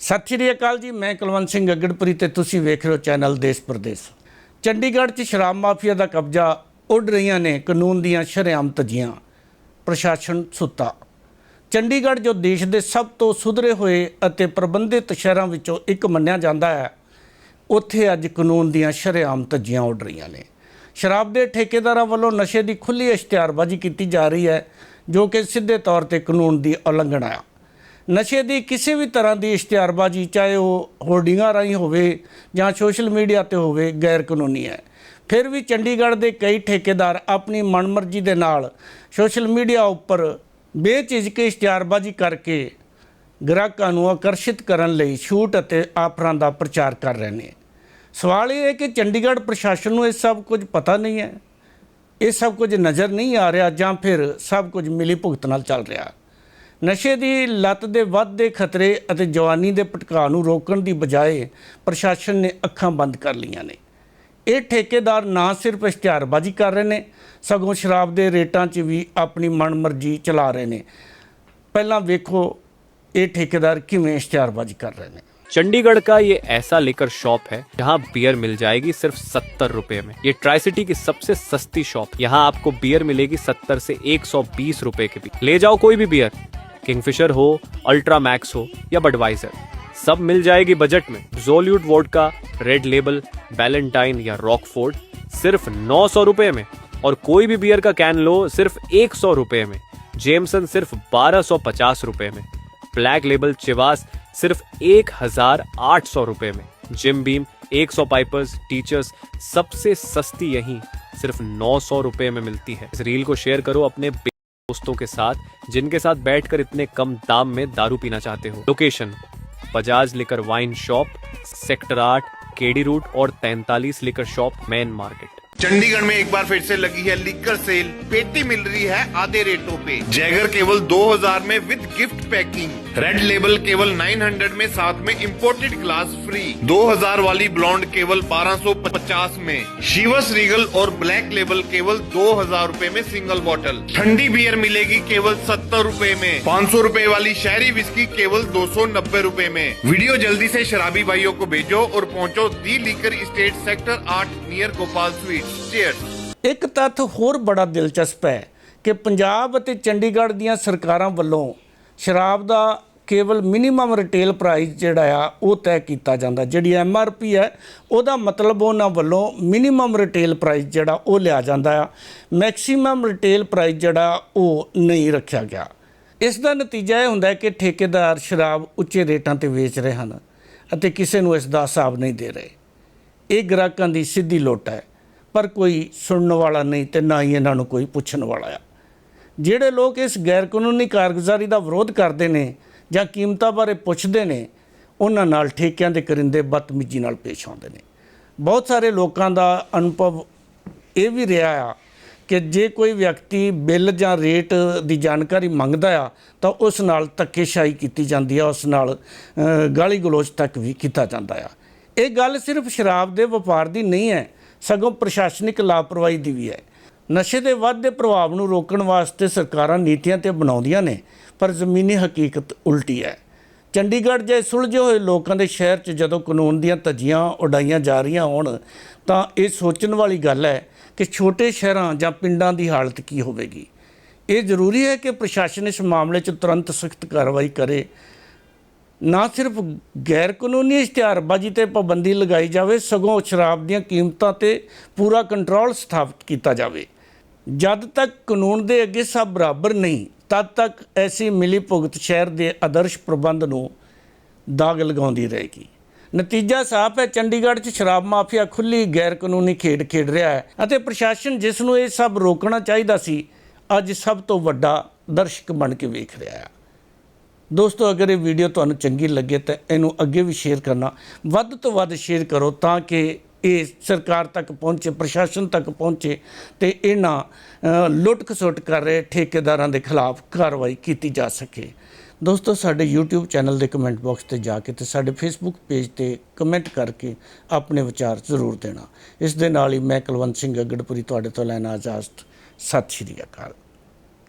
ਸਤਿ ਸ਼੍ਰੀ ਅਕਾਲ ਜੀ, ਮੈਂ ਕੁਲਵੰਤ ਸਿੰਘ ਅਗੜਪੁਰੀ ਤੇ ਤੁਸੀਂ ਵੇਖ ਰਹੇ ਹੋ ਚੈਨਲ ਦੇਸ਼ ਪ੍ਰਦੇਸ਼। ਚੰਡੀਗੜ੍ਹ 'ਚ ਸ਼ਰਾਬ ਮਾਫੀਆ ਦਾ ਕਬਜ਼ਾ ਉੱਡ ਰਹੀਆਂ ਨੇ, ਕਾਨੂੰਨ ਦੀਆਂ ਸ਼ਰੇਆਮ ਧੱਜੀਆਂ। ਪ੍ਰਸ਼ਾਸਨ ਸੁੱਤਾ। ਚੰਡੀਗੜ੍ਹ ਜੋ ਦੇਸ਼ ਦੇ ਸਭ ਤੋਂ ਸੁਧਰੇ ਹੋਏ ਅਤੇ ਪ੍ਰਬੰਧਿਤ ਸ਼ਹਿਰਾਂ ਵਿੱਚੋਂ ਇੱਕ ਮੰਨਿਆ ਜਾਂਦਾ ਹੈ, ਉੱਥੇ ਅੱਜ ਕਾਨੂੰਨ ਦੀਆਂ ਸ਼ਰੇਆਮ ਧੱਜੀਆਂ ਉੱਡ ਰਹੀਆਂ ਨੇ। ਸ਼ਰਾਬ ਦੇ ਠੇਕੇਦਾਰਾਂ ਵੱਲੋਂ ਨਸ਼ੇ ਦੀ ਖੁੱਲੀ ਇਸ਼ਤਿਹਾਰਬਾਜ਼ੀ ਕੀਤੀ ਜਾ ਰਹੀ ਹੈ, ਜੋ ਕਿ ਸਿੱਧੇ ਤੌਰ ਤੇ ਕਾਨੂੰਨ ਦੀ ਉਲੰਘਣਾ ਹੈ। ਨਸ਼ੇ ਦੀ ਕਿਸੇ ਵੀ ਤਰ੍ਹਾਂ ਦੀ ਇਸ਼ਤਿਹਾਰਬਾਜ਼ੀ, ਚਾਹੇ ਉਹ ਹੋਰਡਿੰਗਾਂ ਰਾਹੀਂ ਹੋਵੇ ਜਾਂ ਸੋਸ਼ਲ ਮੀਡੀਆ ਤੇ ਹੋਵੇ, ਗੈਰ ਕਾਨੂੰਨੀ ਹੈ। ਫਿਰ ਵੀ ਚੰਡੀਗੜ੍ਹ ਦੇ ਕਈ ਠੇਕੇਦਾਰ ਆਪਣੀ ਮਨਮਰਜ਼ੀ ਦੇ ਨਾਲ ਸੋਸ਼ਲ ਮੀਡੀਆ ਉੱਪਰ ਬੇਝਿਜਕ ਇਸ਼ਤਿਹਾਰਬਾਜ਼ੀ ਕਰਕੇ ਗ੍ਰਾਹਕਾਂ ਨੂੰ ਆਕਰਸ਼ਿਤ ਕਰਨ ਲਈ ਛੂਟ ਅਤੇ ਆਫਰਾਂ ਦਾ ਪ੍ਰਚਾਰ ਕਰ ਰਹੇ ਨੇ। ਸਵਾਲ ਇਹ ਹੈ ਕਿ ਚੰਡੀਗੜ੍ਹ ਪ੍ਰਸ਼ਾਸਨ ਨੂੰ ਇਹ ਸਭ ਕੁਝ ਪਤਾ ਨਹੀਂ ਹੈ, ਇਹ ਸਭ ਕੁਝ ਨਜ਼ਰ ਨਹੀਂ ਆ ਰਿਹਾ ਜਾਂ ਫਿਰ ਸਭ ਕੁਝ ਮਿਲੀ ਭੁਗਤ ਨਾਲ ਚੱਲ ਰਿਹਾ। ਨਸ਼ੇ ਦੀ ਲੱਤ ਦੇ ਵੱਧਦੇ ਖਤਰੇ ਅਤੇ ਜਵਾਨੀ ਦੇ ਭਟਕਾਅ ਨੂੰ ਰੋਕਣ ਦੀ ਬਜਾਏ ਪ੍ਰਸ਼ਾਸਨ ਨੇ ਅੱਖਾਂ ਬੰਦ ਕਰ ਲਈਆਂ ਨੇ ਇਹ ਠੇਕੇਦਾਰ ਨਾ ਸਿਰਫ ਇਸ਼ਤਿਹਾਰਬਾਜ਼ੀ ਕਰ ਰਹੇ ਨੇ ਸਗੋਂ ਸ਼ਰਾਬ ਦੇ ਰੇਟਾਂ 'ਚ ਵੀ ਆਪਣੀ ਮਨਮਰਜ਼ੀ ਚਲਾ ਰਹੇ ਨੇ ਪਹਿਲਾਂ ਵੇਖੋ ਇਹ ਠੇਕੇਦਾਰ ਕਿਵੇਂ ਇਸ਼ਤਿਹਾਰਬਾਜ਼ੀ ਕਰ ਰਹੇ ਨੇ चंडीगढ़ का ये ऐसा लेकर शॉप है जहाँ बियर मिल जाएगी सिर्फ सत्तर रुपए में ये ट्राई सिटी की सबसे सस्ती शॉप यहाँ आपको बियर मिलेगी सत्तर से एक सौ बीस रुपए के भी ले जाओ कोई भी बियर किंगफिशर हो अल्ट्रा मैक्स हो या बडवाइजर, सब मिल जाएगी बजट में। जोल्यूट वोट का रेड लेबल बैलेंटाइन या रॉकफोर्ड सिर्फ़ नौ सौ में, और कोई भी बियर का कैन लो सिर्फ़ एक सौ रुपए में। जेमसन सिर्फ़ बारह सौ पचास रुपए में। ब्लैक लेबल चिवास सिर्फ़ एक हज़ार आठ सौ रुपए में। जिम बीम एक सौ पाइपर्स टीचर्स सबसे सस्ती यहीं सिर्फ़ नौ सौ रुपए में मिलती है। इस रील को शेयर करो अपने दोस्तों के साथ, जिनके साथ बैठकर इतने कम दाम में दारू पीना चाहते हो। Location Bajaj liquor wine shop sector आठ केडी रूट और तैंतालीस liquor shop main market Chandigarh में एक बार फिर से लगी है लिकर सेल पेटी मिल रही है आधे रेटों पे। जैगर केवल 2000 में with gift packing red label केवल 900 में साथ में इंपोर्टेड ग्लास फ्री 2000 वाली ब्लॉन्ड केवल 1250 में शिवस रीगल और ब्लैक लेबल केवल 2000 रुपए में सिंगल बॉटल ठंडी बियर मिलेगी केवल 70 रुपए में 500 रुपए वाली शहरी विस्की केवल 290 रुपए में वीडियो जल्दी से शराबी भाइयों को भेजो और पहुंचो the liquor state sector 8 near Gopal sweet chairs ਇੱਕ ਤੱਥ ਹੋਰ ਬੜਾ ਦਿਲਚਸਪ ਹੈ ਕਿ ਪੰਜਾਬ ਅਤੇ ਚੰਡੀਗੜ੍ਹ ਦੀਆਂ ਸਰਕਾਰਾਂ ਵੱਲੋਂ ਸ਼ਰਾਬ ਦਾ ਕੇਵਲ ਮਿਨੀਮਮ ਰਿਟੇਲ ਪ੍ਰਾਈਸ ਜਿਹੜਾ ਆ, ਉਹ ਤੈਅ ਕੀਤਾ ਜਾਂਦਾ। ਜਿਹੜੀ ਐਮ ਆਰ ਪੀ ਹੈ, ਉਹਦਾ ਮਤਲਬ ਉਹਨਾਂ ਵੱਲੋਂ ਮਿਨੀਮਮ ਰਿਟੇਲ ਪ੍ਰਾਈਸ ਜਿਹੜਾ, ਉਹ ਲਿਆ ਜਾਂਦਾ ਆ। ਮੈਕਸਿਮਮ ਰਿਟੇਲ ਪ੍ਰਾਈਸ ਜਿਹੜਾ, ਉਹ ਨਹੀਂ ਰੱਖਿਆ ਗਿਆ। ਇਸ ਦਾ ਨਤੀਜਾ ਇਹ ਹੁੰਦਾ ਕਿ ਠੇਕੇਦਾਰ ਸ਼ਰਾਬ ਉੱਚੇ ਰੇਟਾਂ ਤੇ ਵੇਚ ਰਹੇ ਹਨ ਅਤੇ ਕਿਸੇ ਨੂੰ ਇਸ ਦਾ ਹਿਸਾਬ ਨਹੀਂ ਦੇ ਰਹੇ। ਇਹ ਗ੍ਰਾਹਕਾਂ ਦੀ ਸਿੱਧੀ ਲੋਟ ਹੈ, ਪਰ ਕੋਈ ਸੁਣਨ ਵਾਲਾ ਨਹੀਂ ਤੇ ਨਾ ਹੀ ਇਹਨਾਂ ਨੂੰ ਕੋਈ ਪੁੱਛਣ ਵਾਲਾ ਆ। ਜਿਹੜੇ ਲੋਕ ਇਸ ਗੈਰ ਕਾਨੂੰਨੀ ਕਾਰਗੁਜ਼ਾਰੀ ਦਾ ਵਿਰੋਧ ਕਰਦੇ ਨੇ ਜਾਂ ਕੀਮਤਾਂ ਬਾਰੇ ਪੁੱਛਦੇ ਨੇ, ਉਹਨਾਂ ਨਾਲ ਠੇਕਿਆਂ ਦੇ ਕਰਿੰਦੇ ਬਦਤਮੀਜ਼ੀ ਨਾਲ ਪੇਸ਼ ਆਉਂਦੇ ਨੇ। ਬਹੁਤ ਸਾਰੇ ਲੋਕਾਂ ਦਾ ਅਨੁਭਵ ਇਹ ਵੀ ਰਿਹਾ ਆ ਕਿ ਜੇ ਕੋਈ ਵਿਅਕਤੀ ਬਿੱਲ ਜਾਂ ਰੇਟ ਦੀ ਜਾਣਕਾਰੀ ਮੰਗਦਾ ਆ, ਤਾਂ ਉਸ ਨਾਲ ਧੱਕੇਸ਼ਾਹੀ ਕੀਤੀ ਜਾਂਦੀ ਆ, ਉਸ ਨਾਲ ਗਾਲੀ ਗਲੋਚ ਤੱਕ ਵੀ ਕੀਤਾ ਜਾਂਦਾ ਆ। ਇਹ ਗੱਲ ਸਿਰਫ ਸ਼ਰਾਬ ਦੇ ਵਪਾਰ ਦੀ ਨਹੀਂ ਹੈ, ਸਗੋਂ ਪ੍ਰਸ਼ਾਸਨਿਕ ਲਾਪਰਵਾਹੀ ਦੀ ਵੀ ਹੈ। ਨਸ਼ੇ ਦੇ ਵੱਧਦੇ ਪ੍ਰਭਾਵ ਨੂੰ ਰੋਕਣ ਵਾਸਤੇ ਸਰਕਾਰਾਂ ਨੀਤੀਆਂ ਤੇ ਬਣਾਉਂਦੀਆਂ ਨੇ, ਪਰ ਜ਼ਮੀਨੀ ਹਕੀਕਤ ਉਲਟੀ ਹੈ। ਚੰਡੀਗੜ੍ਹ ਜੇ ਸੁਲਝੇ ਹੋਏ ਲੋਕਾਂ ਦੇ ਸ਼ਹਿਰ 'ਚ ਜਦੋਂ ਕਾਨੂੰਨ ਦੀਆਂ ਧੱਜੀਆਂ ਉਡਾਈਆਂ ਜਾ ਰਹੀਆਂ ਹੋਣ, ਤਾਂ ਇਹ ਸੋਚਣ ਵਾਲੀ ਗੱਲ ਹੈ ਕਿ ਛੋਟੇ ਸ਼ਹਿਰਾਂ ਜਾਂ ਪਿੰਡਾਂ ਦੀ ਹਾਲਤ ਕੀ ਹੋਵੇਗੀ। ਇਹ ਜ਼ਰੂਰੀ ਹੈ ਕਿ ਪ੍ਰਸ਼ਾਸਨ ਇਸ ਮਾਮਲੇ 'ਚ ਤੁਰੰਤ ਸਖਤ ਕਾਰਵਾਈ ਕਰੇ। ਨਾ ਸਿਰਫ ਗੈਰ ਕਾਨੂੰਨੀ ਇਸ਼ਤਿਹਾਰਬਾਜ਼ੀ ਤੇ ਪਾਬੰਦੀ ਲਗਾਈ ਜਾਵੇ, ਸਗੋਂ ਸ਼ਰਾਬ ਦੀਆਂ ਕੀਮਤਾਂ ਤੇ ਪੂਰਾ ਕੰਟਰੋਲ ਸਥਾਪਿਤ ਕੀਤਾ ਜਾਵੇ। ਜਦ ਤੱਕ ਕਾਨੂੰਨ ਦੇ ਅੱਗੇ ਸਭ ਬਰਾਬਰ ਨਹੀਂ, ਤਦ ਤੱਕ ਐਸੀ ਮਿਲੀ ਭੁਗਤ ਸ਼ਹਿਰ ਦੇ ਆਦਰਸ਼ ਪ੍ਰਬੰਧ ਨੂੰ ਦਾਗ ਲਗਾਉਂਦੀ ਰਹੇਗੀ। ਨਤੀਜਾ ਸਾਫ਼ ਹੈ, ਚੰਡੀਗੜ੍ਹ 'ਚ ਸ਼ਰਾਬ ਮਾਫੀਆ ਖੁੱਲੀ ਗੈਰ ਕਾਨੂੰਨੀ ਖੇਡ ਖੇਡ ਰਿਹਾ ਹੈ ਅਤੇ ਪ੍ਰਸ਼ਾਸਨ ਜਿਸ ਨੂੰ ਇਹ ਸਭ ਰੋਕਣਾ ਚਾਹੀਦਾ ਸੀ, ਅੱਜ ਸਭ ਤੋਂ ਵੱਡਾ ਦਰਸ਼ਕ ਬਣ ਕੇ ਵੇਖ ਰਿਹਾ ਹੈ। ਦੋਸਤੋ, ਅਗਰ ਇਹ ਵੀਡੀਓ ਤੁਹਾਨੂੰ ਚੰਗੀ ਲੱਗੇ ਤਾਂ ਇਹਨੂੰ ਅੱਗੇ ਵੀ ਸ਼ੇਅਰ ਕਰਨਾ, ਵੱਧ ਤੋਂ ਵੱਧ ਸ਼ੇਅਰ ਕਰੋ ਤਾਂ ਕਿ ਇਹ ਸਰਕਾਰ ਤੱਕ ਪਹੁੰਚੇ ਪ੍ਰਸ਼ਾਸਨ ਤੱਕ ਪਹੁੰਚੇ ਤੇ ਇਹਨਾਂ ਅ, ਲੁੱਟ ਖਸੁੱਟ ਕਰ ਰਹੇ ਠੇਕੇਦਾਰਾਂ ਦੇ ਖਿਲਾਫ ਕਾਰਵਾਈ ਕੀਤੀ ਜਾ ਸਕੇ। ਦੋਸਤੋ ਸਾਡੇ YouTube ਚੈਨਲ ਦੇ ਕਮੈਂਟ ਬਾਕਸ ਤੇ ਜਾ ਕੇ ਤੇ ਸਾਡੇ Facebook ਪੇਜ ਤੇ ਕਮੈਂਟ ਕਰਕੇ ਆਪਣੇ ਵਿਚਾਰ ਜ਼ਰੂਰ ਦੇਣਾ। ਇਸ ਦੇ ਨਾਲ ਹੀ ਮੈਂ ਕੁਲਵੰਤ ਸਿੰਘ ਅਗੜਪੁਰੀ ਤੁਹਾਡੇ ਤੋਂ ਲੈਣਾ ਇਜਾਜ਼ਤ। ਸਤਿ ਸ਼੍ਰੀ ਅਕਾਲ।